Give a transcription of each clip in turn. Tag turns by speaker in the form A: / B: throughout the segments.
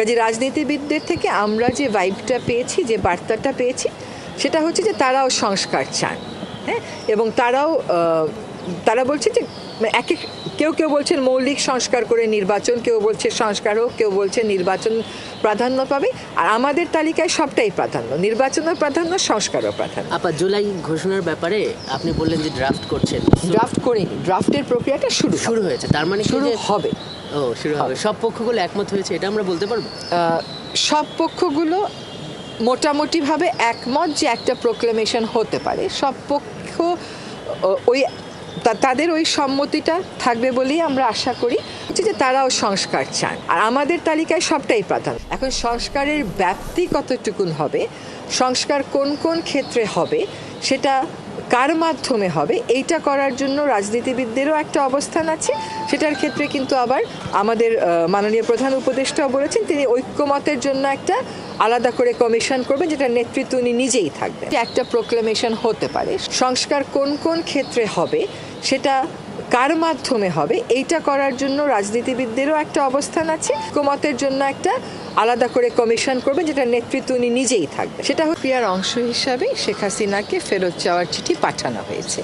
A: কাজে রাজনীতিবিদদের থেকে আমরা যে ভাইবটা পেয়েছি, যে বার্তাটা পেয়েছি, সেটা হচ্ছে যে তারাও সংস্কার চান হ্যাঁ? এবং তারাও তারা বলছে যে এক এক কেউ কেউ বলছেন মৌলিক সংস্কার করে নির্বাচন কেউ বলছে সংস্কার হোক কেউ বলছে নির্বাচন প্রাধান্য পাবে। আর আমাদের তালিকায় সবটাই প্রাধান্য নির্বাচনের প্রাধান্য সংস্কারও প্রাধান্য।
B: আপা জুলাই ঘোষণার ব্যাপারে আপনি বললেন যে ড্রাফট করছেন।
A: ড্রাফট করিনি ড্রাফটের প্রক্রিয়াটা শুরু
B: শুরু হয়েছে তার মানে
A: শুরু হবে।
B: ও শুরু হবে। সব পক্ষগুলো একমত হয়েছে এটা আমরা বলতে পারব?
A: সব পক্ষগুলো মোটামুটিভাবে একমত যে একটা প্রোক্লেমেশন হতে পারে। সব পক্ষ ও- ওই তাদের ওই সম্মতিটা থাকবে বলেই আমরা আশা করি যে তারাও সংস্কার চান। আর আমাদের তালিকায় সবটাই প্রাধান্য এখন সংস্কারের ব্যাপ্তি কতটুকুন হবে, সংস্কার কোন কোন ক্ষেত্রে হবে, সেটা কার মাধ্যমে হবে? এইটা করার জন্য রাজনীতিবিদদেরও একটা অবস্থান আছে। সেটার ক্ষেত্রে কিন্তু আবার আমাদের মাননীয় প্রধান উপদেষ্টাও বলেছেন, তিনি ঐক্যমতের জন্য একটা আলাদা করে কমিশন করবেন যেটা নেতৃত্ব উনি নিজেই থাকবেন। একটা প্রোক্লেমেশন হতে পারে। সংস্কার কোন কোন ক্ষেত্রে হবে, সেটা কার মাধ্যমে হবে? এইটা করার জন্য রাজনীতিবিদদেরও একটা অবস্থান আছে। ঐক্যমতের জন্য একটা আলাদা করে কমিশন করবেন যেটা নেতৃত্ব উনি নিজেই থাকবেন। সেটা ক্রিয়ার অংশ হিসাবে শেখ হাসিনাকে ফেরত চাওয়ার চিঠি পাঠানো হয়েছে।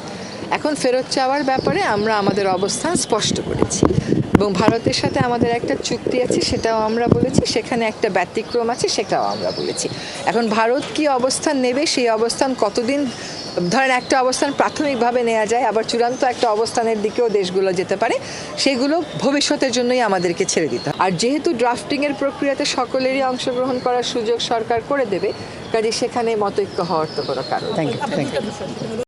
A: এখন ফেরত চাওয়ার ব্যাপারে আমরা আমাদের অবস্থান স্পষ্ট করেছি। এবং ভারতের সাথে আমাদের একটা চুক্তি আছে, সেটাও আমরা বলেছি। সেখানে একটা ব্যতিক্রম আছে, সেটাও আমরা বলেছি। এখন ভারত কি অবস্থান নেবে, সেই অবস্থান কতদিন ধরেন একটা অবস্থান প্রাথমিকভাবে নেওয়া যায়, আবার চূড়ান্ত একটা অবস্থানের দিকেও দেশগুলো যেতে পারে, সেগুলো ভবিষ্যতের জন্যই আমাদেরকে ছেড়ে দিতে আর যেহেতু ড্রাফটিংয়ের প্রক্রিয়াতে সকলেরই অংশগ্রহণ করার সুযোগ সরকার করে দেবে, কাজে সেখানে মতৈক্য হওয়ার তো কোনো কারণ
C: থ্যাংক ইউ থ্যাংক ইউ